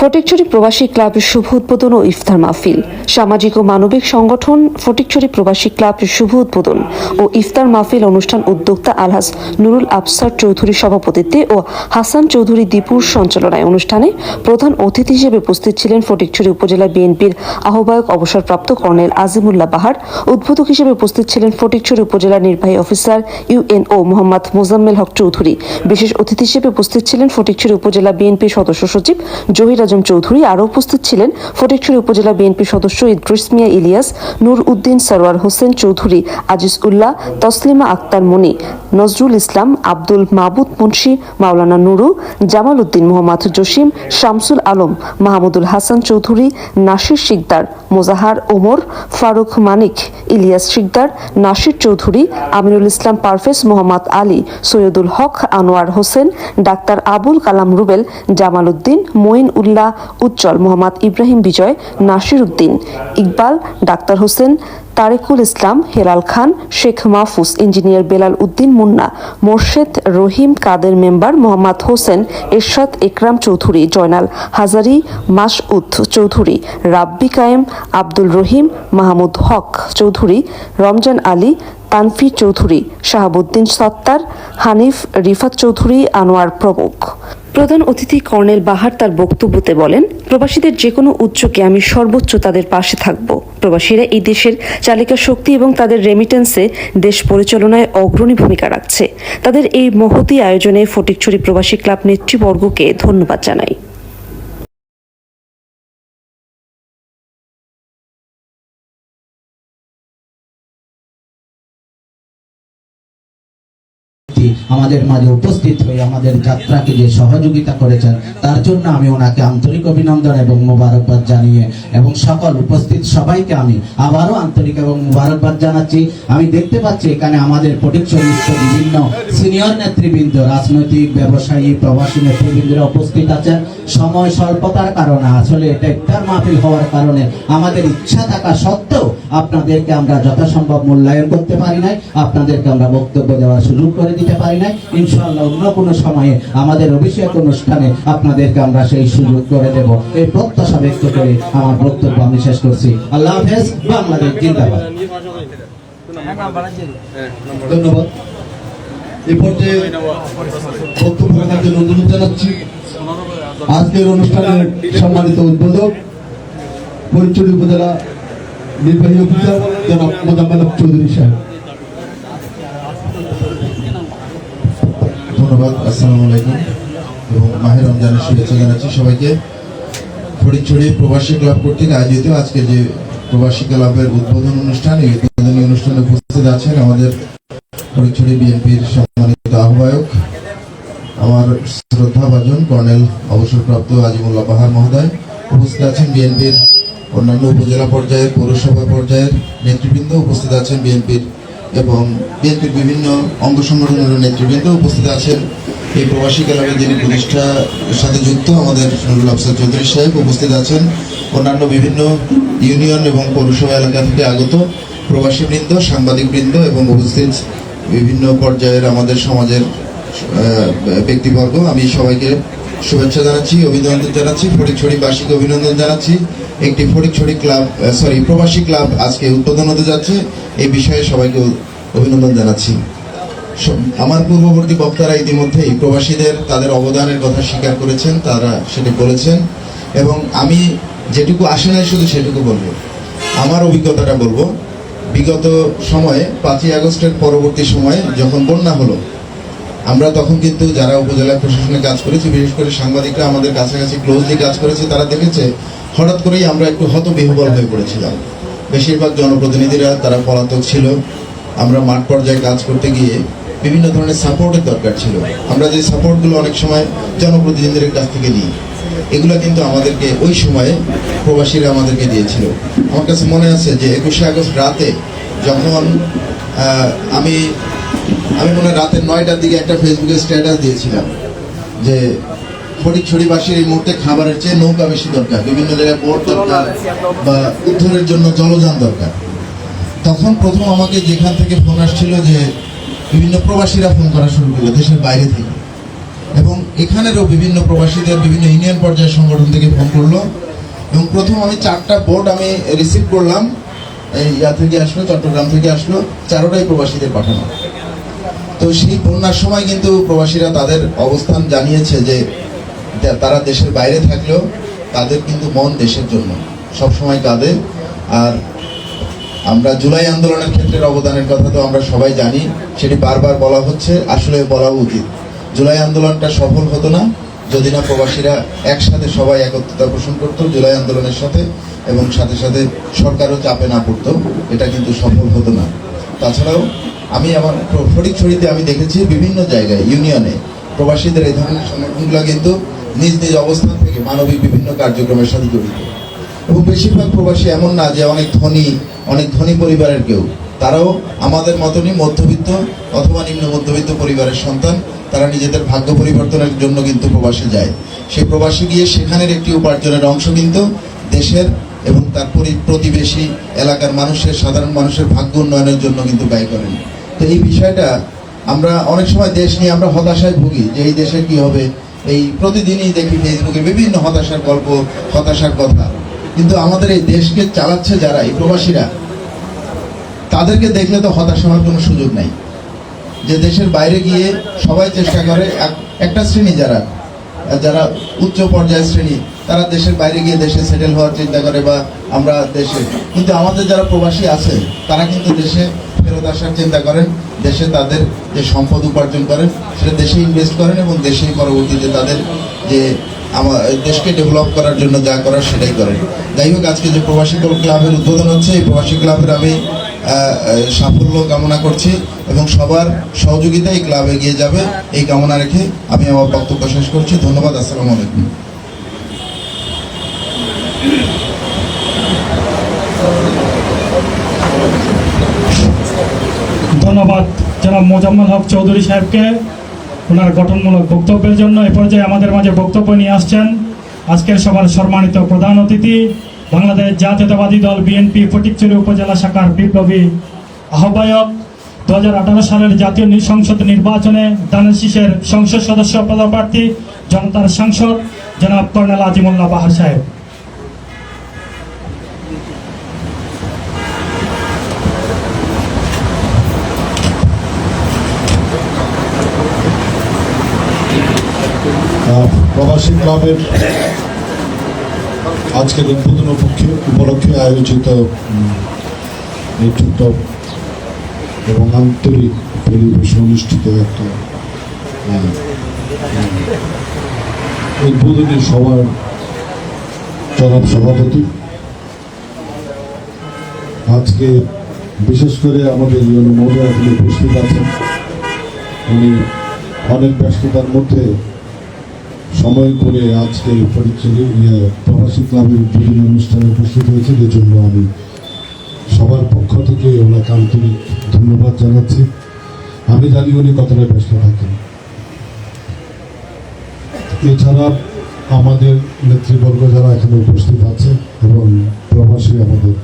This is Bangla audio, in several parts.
ফটিকছড়ি প্রবাসী ক্লাবের শুভ উদ্বোধন ও ইফতার মাহফিল। সামাজিক ও মানবিক সংগঠন ফটিকছড়ি প্রবাসী ক্লাবের শুভ উদ্বোধন ও ইফতার মাহফিল অনুষ্ঠান উদ্যোক্তা আলহাজ নুরুল আফসার চৌধুরীর সভাপতিত্বে ও হাসান চৌধুরী দীপুর সঞ্চালনায় অনুষ্ঠানে প্রধান অতিথি হিসেবে উপস্থিত ছিলেন ফটিকছড়ি উপজেলা বিএনপির আহ্বায়ক অবসরপ্রাপ্ত কর্নেল আজিমুল্লাহ বাহার। উদ্বোধক হিসেবে উপস্থিত ছিলেন ফটিকছড়ি উপজেলা নির্বাহী অফিসার ইউএনও মোহাম্মদ মোজাম্মেল হক চৌধুরী। বিশেষ অতিথি হিসেবে উপস্থিত ছিলেন ফটিকছড়ি উপজেলা বিএনপির সদস্য সচিব জহির আজম চৌধুরী আরও উপস্থিত ছিলেন। ফটিকছড়ি উপজেলা বিএনপির সদস্য ইদ্রিস মিয়া ইলিয়াস, নূর উদ্দিন সরওয়ার হোসেন চৌধুরী, আজিজ উল্লাহ, তসলিমা আক্তার মনি, নজরুল ইসলাম, আব্দুল মাবুদ মুন্সি, মাওলানা নুরু, জামাল উদ্দিন মোহাম্মদ জসিম, শামসুল আলম, মাহমুদুল হাসান চৌধুরী, নাসির শিকদার, মোজাহার ওমর, ফারুক মানিক, Ilias Sikdar, Nasir Chowdhury Amirul Islam Parvez Mohammad Ali, Saidul Haque Anwar Hossain, doctor Abul Kalam Rubel, Jamal Uddin, Moin Ullah Ujjal Mohammad Ibrahim Bijoy, Nasir Uddin Iqbal, doctor Hossain, Tarekul Islam, Helal Khan, Sheikh Mahfuz, engineer Belal Uddin Munna, Morshed Rahim Kader member Mohammad Hossain Ershad Ekram Chowdhury, Joynal Hazari Masud Chowdhury, Rabbi Kayem Abdul রহিম মাহমুদ হক চৌধুরী, রমজান আলী তানফির চৌধুরী, শাহাবুদ্দিন সত্তার, হানিফ রিফাত চৌধুরী, আনোয়ার প্রমুখ। প্রধান অতিথি কর্নেল বাহার তার বক্তব্যতে বলেন, প্রবাসীদের যে কোনো উদ্যোগে আমি সর্বোচ্চ তাদের পাশে থাকব। প্রবাসীরা এই দেশের চালিকা শক্তি এবং তাদের রেমিটেন্সে দেশ পরিচালনায় অগ্রণী ভূমিকা রাখছে। তাদের এই মহতি আয়োজনে ফটিকছড়ি প্রবাসী ক্লাব নেতৃবর্গকে ধন্যবাদ জানাই। আমাদের মাঝে উপস্থিত হয়ে আমাদের যাত্রাকে যে সহযোগিতা করেছেন, তার জন্য আমি ওনাকে আন্তরিক অভিনন্দন এবং মোবারকবাদ জানিয়ে এবং সকল উপস্থিত সবাইকে আমি আবারও আন্তরিক এবং মোবারকবাদ জানাচ্ছি। আমি দেখতে পাচ্ছি এখানে আমাদের ফটিকচরিষ্ঠ বিভিন্ন সিনিয়র নেতৃবৃন্দ, রাজনৈতিক, ব্যবসায়ী, প্রবাসী নেতৃবৃন্দরা উপস্থিত আছেন। সময় স্বল্পতার কারণে, আসলে এটা ইফতার মাহফিল হওয়ার কারণে আমাদের ইচ্ছা থাকা সত্ত্বেও আপনাদেরকে আমরা যথাসম্ভব মূল্যায়ন করতে পারি নাই, আপনাদেরকে আমরা বক্তব্য দেওয়ার সুযোগ করে দিতে পারি নাই। ইনশাআল্লাহ অন্য কোনো সময়ে আমাদের অভিষেক অনুষ্ঠানে আপনাদেরকে আমরা সেই সুযোগ করে দেব। এই প্রত্যাশা ব্যক্ত করে আমার বক্তব্য আমি শেষ করছি। আল্লাহ হাফেজ, বাংলাদেশ জিন্দাবাদ। ধন্যবাদ। এই পর্যায়ে বক্তব্য রাখার জন্য অনুরোধ জানাচ্ছি আজকের অনুষ্ঠানের সম্মানিত উদ্বোধক পরিচয় উপজেলা নির্বাহী অফিসার জনাব মোজাম্মেল চৌধুরী সাহেব। ধন্যবাদ, আসসালামু আলাইকুম এবং মাহের রমজানের শুভেচ্ছা জানাচ্ছি সবাইকে। ফটিকছড়ি প্রবাসী ক্লাব কর্তৃক আয়োজিত আজকে যে প্রবাসী ক্লাবের উদ্বোধন অনুষ্ঠান, এই উদ্বোধনী অনুষ্ঠানে উপস্থিত আছেন আমাদের ফটিকছড়ি বিএনপির সম্মানিত আহ্বায়ক আমার শ্রদ্ধাভাজন কর্নেল অবসরপ্রাপ্ত আজিমুল্লাহ বাহার মহোদয়, উপস্থিত আছেন বিএনপির অন্যান্য উপজেলা পর্যায়ের, পৌরসভা পর্যায়ের নেতৃবৃন্দ উপস্থিত আছেন বিএনপির এবং বিএনপির বিভিন্ন অঙ্গ সংগঠনের নেতৃবৃন্দ উপস্থিত আছেন। এই প্রবাসী ক্লাবের যিনি প্রতিষ্ঠার সাথে যুক্ত আমাদের নুরুল আফসার চৌধুরী সাহেব উপস্থিত আছেন। অন্যান্য বিভিন্ন ইউনিয়ন এবং পৌরসভা এলাকা থেকে আগত প্রবাসীবৃন্দ, সাংবাদিকবৃন্দ এবং উপস্থিত বিভিন্ন পর্যায়ের আমাদের সমাজের ব্যক্তিবর্গ, আমি সবাইকে শুভেচ্ছা জানাচ্ছি, অভিনন্দন জানাচ্ছি ফটিকছড়িবাসীকে অভিনন্দন জানাচ্ছি। একটি ফটিকছড়ি ক্লাব সরি প্রবাসী ক্লাব আজকে উদ্বোধন হতে যাচ্ছে। এই বিষয়ে সবাইকে অভিনন্দন জানাচ্ছি। আমার পূর্ববর্তী বক্তারা ইতিমধ্যেই প্রবাসীদের, তাদের অবদানের কথা স্বীকার করেছেন, তারা সেটি বলেছেন। এবং আমি যেটুকু আসে নাই শুধু সেটুকু বলব। আমার অভিজ্ঞতাটা বলব। বিগত সময়ে, পাঁচই আগস্টের পরবর্তী সময়ে যখন বন্যা হলো আমরা তখন কিন্তু যারা উপজেলা প্রশাসনে কাজ করেছি, বিশেষ করে সাংবাদিকরা আমাদের কাছাকাছি ক্লোজলি কাজ করেছে, তারা দেখেছে হঠাৎ করেই আমরা একটু হতবিহবল হয়ে পড়েছিলাম। বেশিরভাগ জনপ্রতিনিধিরা তারা পলাতক ছিল। আমরা মাঠ পর্যায়ে কাজ করতে গিয়ে বিভিন্ন ধরনের সাপোর্টের দরকার ছিল। আমরা যে সাপোর্টগুলো অনেক সময় জনপ্রতিনিধিদের কাছ থেকে নিই, এগুলো কিন্তু আমাদেরকে ওই সময়ে প্রবাসীরা আমাদেরকে দিয়েছিল। আমার কাছে মনে আছে যে একুশে আগস্ট রাতে যখন আমি আমি মনে রাতের নয়টার দিকে একটা ফেসবুকে স্ট্যাটাস দিয়েছিলাম যে ফটিকছড়িবাসীর এই মুহূর্তে খাবারের চেয়ে নৌকা বেশি দরকার, বিভিন্ন জায়গায় বোট দরকার বা উদ্ধারের জন্য জলযান দরকার। তখন প্রথম আমাকে যেখান থেকে ফোন আসছিল যে বিভিন্ন প্রবাসীরা ফোন করা শুরু করল, দেশের বাইরে থেকে। এবং এখানেরও বিভিন্ন প্রবাসীদের, বিভিন্ন ইউনিয়ন পর্যায়ের সংগঠন থেকে ফোন করল। এবং প্রথম আমি চারটা বোর্ড আমি রিসিভ করলাম, এই ইয়া থেকে আসলো, চট্টগ্রাম থেকে আসলো, চারোটাই প্রবাসীদের পাঠানো। তো সেই বন্যার সময় কিন্তু প্রবাসীরা তাদের অবস্থান জানিয়েছে যে তারা দেশের বাইরে থাকলেও তাদের কিন্তু মন দেশের জন্য সব সময় কাঁদে আর আমরা জুলাই আন্দোলনের ক্ষেত্রে অবদানের কথা তো আমরা সবাই জানি, সেটি বারবার বলা হচ্ছে, আসলে বলা উচিত। জুলাই আন্দোলনটা সফল হতো না, যদি না প্রবাসীরা একসাথে সবাই একত্রতা পোষণ করতো জুলাই আন্দোলনের সাথে, এবং সাথে সাথে সরকারও চাপে না পড়তো, এটা কিন্তু সফল হতো না। তাছাড়াও আমি আমার ফটিকছড়িতে আমি দেখেছি বিভিন্ন জায়গায়, ইউনিয়নে। প্রবাসীদের এই ধরনের সংগঠনগুলো কিন্তু নিজ নিজ অবস্থান থেকে মানবিক বিভিন্ন কার্যক্রমের সাথে জড়িত। এবং বেশিরভাগ প্রবাসী এমন না যে অনেক ধনী অনেক ধনী পরিবারের কেউ। তারাও আমাদের মতনই মধ্যবিত্ত অথবা নিম্ন মধ্যবিত্ত পরিবারের সন্তান। তারা নিজেদের ভাগ্য পরিবর্তনের জন্য কিন্তু প্রবাসে যায়। সেই প্রবাসে গিয়ে সেখানের একটি উপার্জনের অংশ কিন্তু দেশের এবং তার পরি- প্রতিবেশী এলাকার মানুষের, সাধারণ মানুষের ভাগ্য উন্নয়নের জন্য কিন্তু ব্যয় করেন। তো এই বিষয়টা আমরা অনেক সময় দেশ নিয়ে আমরা হতাশায় ভুগি যে এই দেশে কি হবে। এই প্রতিদিনই দেখি ফেসবুকে বিভিন্ন হতাশার গল্প, হতাশার কথা। কিন্তু আমাদের এই দেশকে চালাচ্ছে যারা, এই প্রবাসীরা, তাদেরকে দেখলে তো হতাশ হওয়ার কোনো সুযোগ নাই। যে দেশের বাইরে গিয়ে সবাই চেষ্টা করে, এক- একটা শ্রেণি যারা যারা উচ্চ পর্যায়ের শ্রেণি, তারা দেশের বাইরে গিয়ে দেশে সেটেল হওয়ার চিন্তা করে বা আমরা দেশে। কিন্তু আমাদের যারা প্রবাসী আছে, তারা কিন্তু দেশে ফেরত আসার চিন্তা করেন। দেশে তাদের যে সম্পদ উপার্জন করেন, সেটা দেশে ইনভেস্ট করেন এবং দেশেই পরবর্তীতে তাদের যে আমার দেশকে ডেভেলপ করার জন্য যা করার সেটাই করেন। যাই হোক, আজকে যে প্রবাসী ক্লাবের উদ্বোধন হচ্ছে, এই প্রবাসী ক্লাবের আমি সাফল্য কামনা করছি এবং সবার সহযোগিতা এই ক্লাব এগিয়ে যাবে। এই কামনা রেখে আমি আমার বক্তব্য শেষ করছি। ধন্যবাদ, আসসালামু আলাইকুম। ধন্যবাদ জনাব মোজাম্মল হক চৌধুরী সাহেবকে ওনার গঠনমূলক বক্তব্যের জন্য। এ পর্যায়ে আমাদের মাঝে বক্তব্য নিয়ে আসছেন আজকের সভার সম্মানিত প্রধান অতিথি বাংলাদেশ জাতীয়তাবাদী দল বিএনপি ফটিকচুরি উপজেলা শাখার বিপ্লবী আহ্বায়ক দুহাজার আঠারো সালের জাতীয় সংসদ নির্বাচনে দানের সংসদ সদস্য পদপ্রার্থী, জনতার সাংসদ জনাব কর্নেল আজিমুল্লাহ বাহার সাহেব। প্রবাসী ক্লাবের আজকের উদ্বোধন উপলক্ষে আয়োজিত এই ছোট্ট এবং আন্তরিক পরিবেশ অনুষ্ঠিত একটা উদ্বোধনী সভার জনাব সভাপতি। আজকে বিশেষ করে আমাদের ইউনো মহোদয় উপস্থিত আছেন। উনি অনেক ব্যস্ততার মধ্যে সময় করে আজকে প্রবাসী ক্লাবের উদ্বোধনী অনুষ্ঠানে উপস্থিত হয়েছে এর জন্য আমি সবার পক্ষ থেকে ওনাকে আন্তরিক ধন্যবাদ জানাচ্ছি। আমি জানি উনি কতটা ব্যস্ত থাকেন। এছাড়া আমাদের নেতৃবর্গ যারা এখানে উপস্থিত আছে এবং প্রবাসী আমাদের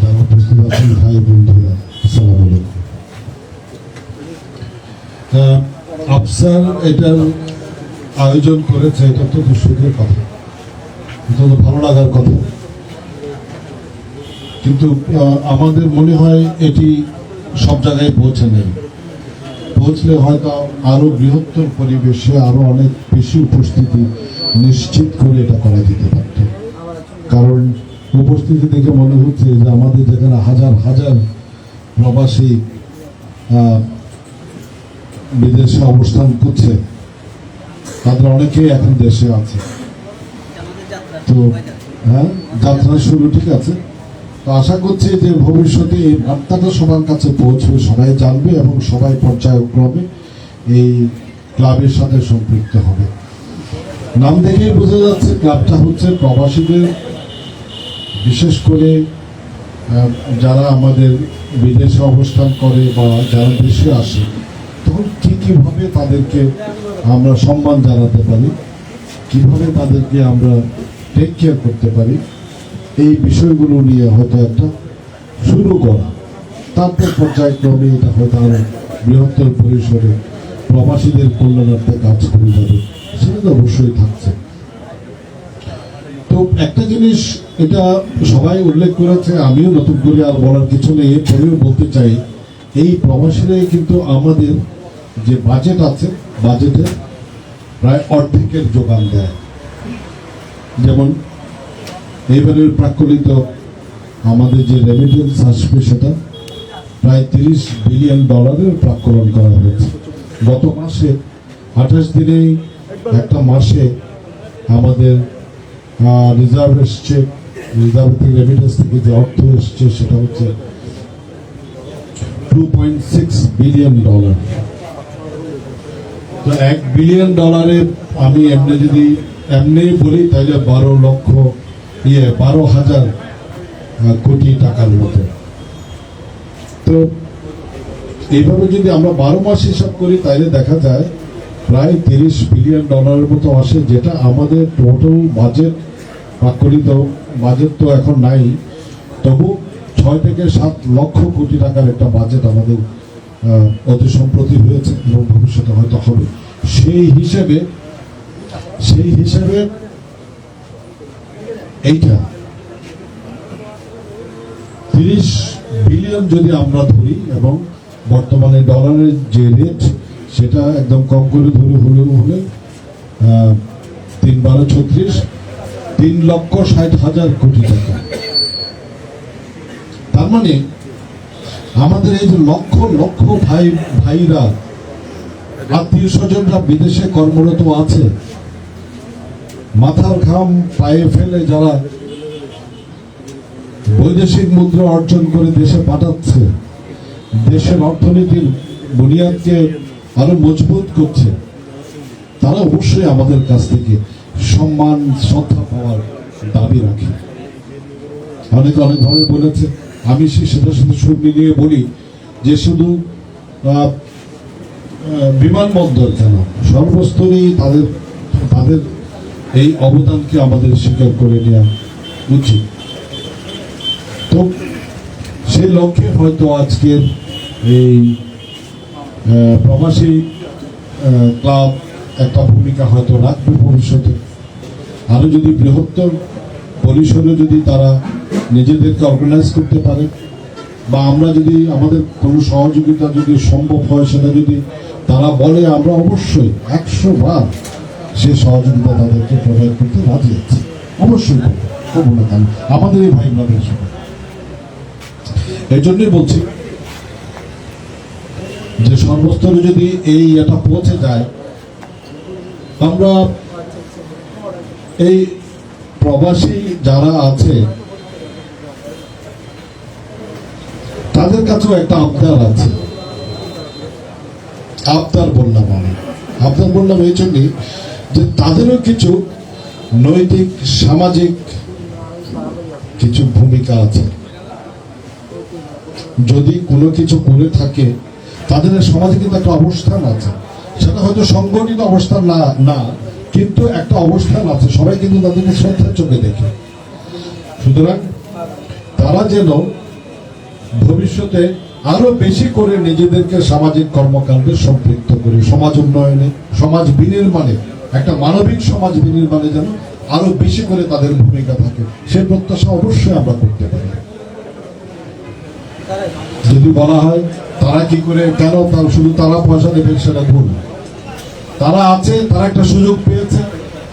যারা উপস্থিত আছেন, ভাই, বন্ধুরা, আসসালামু আলাইকুম। আফসার, এটার আয়োজন করেছে, এটা তো সুখের কথা। এটা তো ভালো লাগার কথা। কিন্তু আমাদের মনে হয় এটি সব জায়গায় পৌঁছে নেই। পৌঁছলে হয়তো আরও বৃহত্তর পরিবেশে আরও অনেক বেশি উপস্থিতি নিশ্চিত করে এটা করা যেতে পারত। কারণ উপস্থিতি দেখে মনে হচ্ছে যে আমাদের যেখানে হাজার হাজার প্রবাসী বিদেশে অবস্থান করছে তাদের অনেকেই এখন দেশে আছে। তো হ্যাঁ যাত্রা শুরু ঠিক আছে? তো আশা করছি যে ভবিষ্যতে এই বার্তাটা সবার কাছে পৌঁছবে, সবাই জানবে এবং সবাই পর্যায়ক্রমে এই ক্লাবের সাথে সম্পৃক্ত হবে। নাম দেখেই বোঝা যাচ্ছে ক্লাবটা হচ্ছে প্রবাসীদের, বিশেষ করে যারা আমাদের বিদেশে অবস্থান করে বা যারা দেশে আসে তখন কি কীভাবে তাদেরকে আমরা সম্মান জানাতে পারি? কীভাবে তাদেরকে আমরা টেক কেয়ার করতে পারি? এই বিষয়গুলো নিয়ে হয়তো একটা শুরু করা। তারপর পর্যায়ক্রমে এটা হয়তো আরও বৃহত্তর পরিসরে প্রবাসীদের কল্যাণার্থে কাজ করে যাবে তো অবশ্যই থাকছে। তো একটা জিনিস এটা সবাই উল্লেখ করেছে, আমিও নতুন করে আর বলার কিছু নেই, এরপরেও বলতে চাই এই প্রবাসীরাই কিন্তু আমাদের যে বাজেট আছে বাজেটে প্রায় অর্ধেকের যোগান দেয়। যেমন এবারের প্রাক্কলিত আমাদের যে রেমিটেন্স আসবে সেটা প্রায় তিরিশ বিলিয়ন ডলারের প্রাক্কলন করা হয়েছে। গত মাসে, আঠাশ দিনেই একটা মাসে আমাদের রিজার্ভ এসছে রিজার্ভ থেকে রেমিটেন্স থেকে যে অর্থ এসছে সেটা হচ্ছে two point six billion dollar তো এক বিলিয়ন ডলারে আমি এমনি যদি এমনি বলি, তাহলে বারো লক্ষ ইয়ে বারো হাজার কোটি টাকার মতো। তো এইভাবে যদি আমরা বারো মাস হিসাব করি, তাহলে দেখা যায় প্রায় তিরিশ বিলিয়ন ডলারের মতো আসে, যেটা আমাদের টোটাল বাজেট প্রাকলিত বাজেট তো এখন নাই। তবু ছয় থেকে সাত লক্ষ কোটি টাকার একটা বাজেট আমাদের অতি সম্প্রতি হয়েছে এবং ভবিষ্যতে হয়তো হবে। সেই হিসেবে সেই হিসেবে এইটা, তিরিশ বিলিয়ন যদি আমরা ধরি এবং বর্তমানে ডলারের যে রেট সেটা একদম কম করে ধরে হলেও হলে তিন বারো ছত্রিশ, তিন লক্ষ ষাট হাজার কোটি টাকা। মানে আমাদের এই যে লক্ষ লক্ষ ভাই, ভাইরা, আত্মীয় স্বজনরা বিদেশে কর্মরত আছে, মাথার ঘাম পায়ে ফেলে যারা বৈদেশিক মুদ্রা অর্জন করে দেশে পাঠাচ্ছে, দেশের অর্থনীতির বুনিয়াদকে আরও মজবুত করছে, তারা অবশ্যই আমাদের কাছ থেকে সম্মান, শ্রদ্ধা পাওয়ার দাবি রাখে। অনেকে অনেকভাবে বলেছে। আমি সে- সেটা শুধু সুর মিলিয়ে বলি যে শুধু বিমানবন্দর কেন? সর্বস্তরেই তাদের তাদের এই অবদানকে আমাদের স্বীকার করে নেওয়া উচিত। তো সেই লক্ষ্যে হয়তো আজকের এই প্রবাসী ক্লাব একটা ভূমিকা হয়তো রাখবে ভবিষ্যতে। আরও যদি বৃহত্তর পরিসরে যদি তারা নিজেদেরকে অর্গানাইজ করতে পারে, বা আমরা যদি আমাদের কোনো সহযোগিতা যদি সম্ভব হয় সেটা যদি তারা বলে, আমরা অবশ্যই একশো বার সে সহযোগিতা তাদেরকে প্রোভাইড করতে রাজি আছি। অবশ্যই করব না কেন? আমাদের এই ভাই ব্রাদের সাথে এই জন্যই বলছি যে সর্বস্তরে যদি এই এটা পৌঁছে যায়, আমরা এই প্রবাসী যারা আছে তাদের কাছেও একটা আবদার আছে। আবদার বললাম আমি। আবদার বললাম এই জন্যই যে তাদেরও কিছু নৈতিক, সামাজিক কিছু ভূমিকা আছে। যদি কোনো কিছু করে থাকে, তাদের সমাজে কিন্তু একটা অবস্থান আছে। সেটা হয়তো সংগঠিত অবস্থান না না, কিন্তু একটা অবস্থান আছে। সবাই কিন্তু তাদেরকে শ্রদ্ধার চোখে দেখে। সুতরাং তারা যেন ভবিষ্যতে আরও বেশি করে নিজেদেরকে সামাজিক কর্মকাণ্ডে সম্পৃক্ত করে সমাজ উন্নয়নে, সমাজ বিনির্মাণে, একটা মানবিক সমাজ বিনির্মাণে যেন আরও বেশি করে তাদের ভূমিকা থাকে, সে প্রত্যাশা অবশ্যই আমরা করতে পারি। যদি বলা হয়, তারা কি করে, কেন শুধু তারা পয়সা দেবে সেটা ভুল। তারা আছে, তারা একটা সুযোগ পেয়েছে,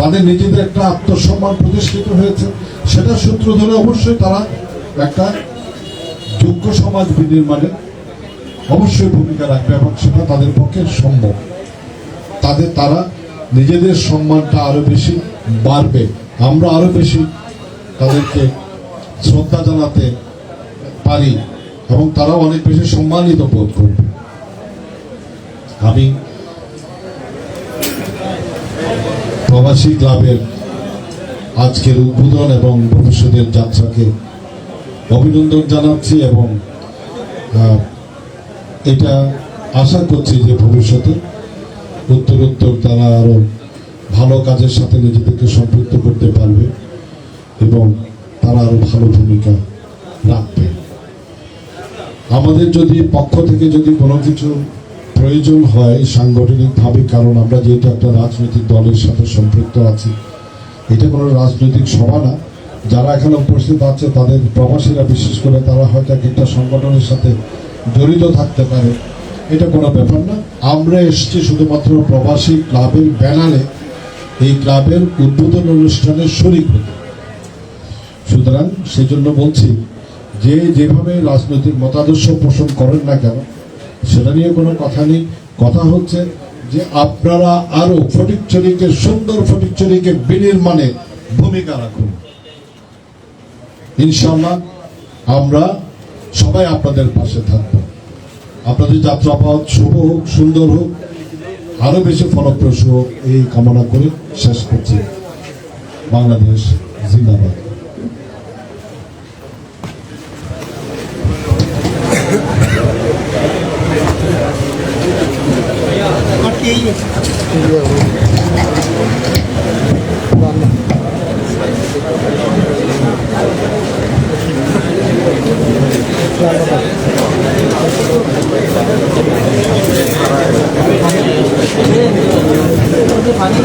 তাদের নিজেদের একটা আত্মসম্মান প্রতিষ্ঠিত হয়েছে, সেটা সূত্র ধরে অবশ্যই তারা একটা যোগ্য সমাজ বিনির্মাণে অবশ্যই ভূমিকা রাখবে এবং সেটা তাদের পক্ষে সম্ভব। তাদের তারা নিজেদের সম্মানটা আরও বেশি বাড়বে। আমরা আরও বেশি তাদেরকে শ্রদ্ধা জানাতে পারি এবং তারা অনেক বেশি সম্মানিত বোধ করবে। আমি প্রবাসী ক্লাবের আজকের উদ্বোধন এবং ভবিষ্যতের যাত্রাকে অভিনন্দন জানাচ্ছি এবং এটা আশা করছি যে ভবিষ্যতে উত্তর উত্তর তারা আরও ভালো কাজের সাথে নিজেদেরকে সম্পৃক্ত করতে পারবে এবং তারা আরও ভালো ভূমিকা রাখবে। আমাদের যদি পক্ষ থেকে যদি কোনো কিছু প্রয়োজন হয় সাংগঠনিকভাবে, কারণ আমরা যেহেতু একটা রাজনৈতিক দলের সাথে সম্পৃক্ত আছি, এটা কোনো রাজনৈতিক সভা না। যারা এখানে উপস্থিত আছে, তাদের প্রবাসীরা বিশেষ করে তারা হয়তো এক একটা সংগঠনের সাথে জড়িত থাকতে পারে। এটা কোনো ব্যাপার না। আমরা এসেছি শুধুমাত্র প্রবাসী ক্লাবের ব্যানারে। এই ক্লাবের উদ্বোধন অনুষ্ঠানে শরিক হতে। সুতরাং সেই জন্য বলছি, যে যেভাবে রাজনৈতিক মতাদর্শ পোষণ করেন না কেন, সেটা নিয়ে কোনো কথা নেই। কথা হচ্ছে যে আপনারা আরও ফটিকচুরিকে সুন্দর ফটিকচুরিকে বিনির্মাণে ভূমিকা রাখুন। ইনশাল্লাহ আমরা সবাই আপনাদের পাশে থাকব। আপনাদের যাত্রাপথ শুভ হোক, সুন্দর হোক, আরও বেশি ফলপ্রসূ হোক, এই কামনা করে শেষ করছি। বাংলাদেশ জিন্দাবাদ। Thank you. পানি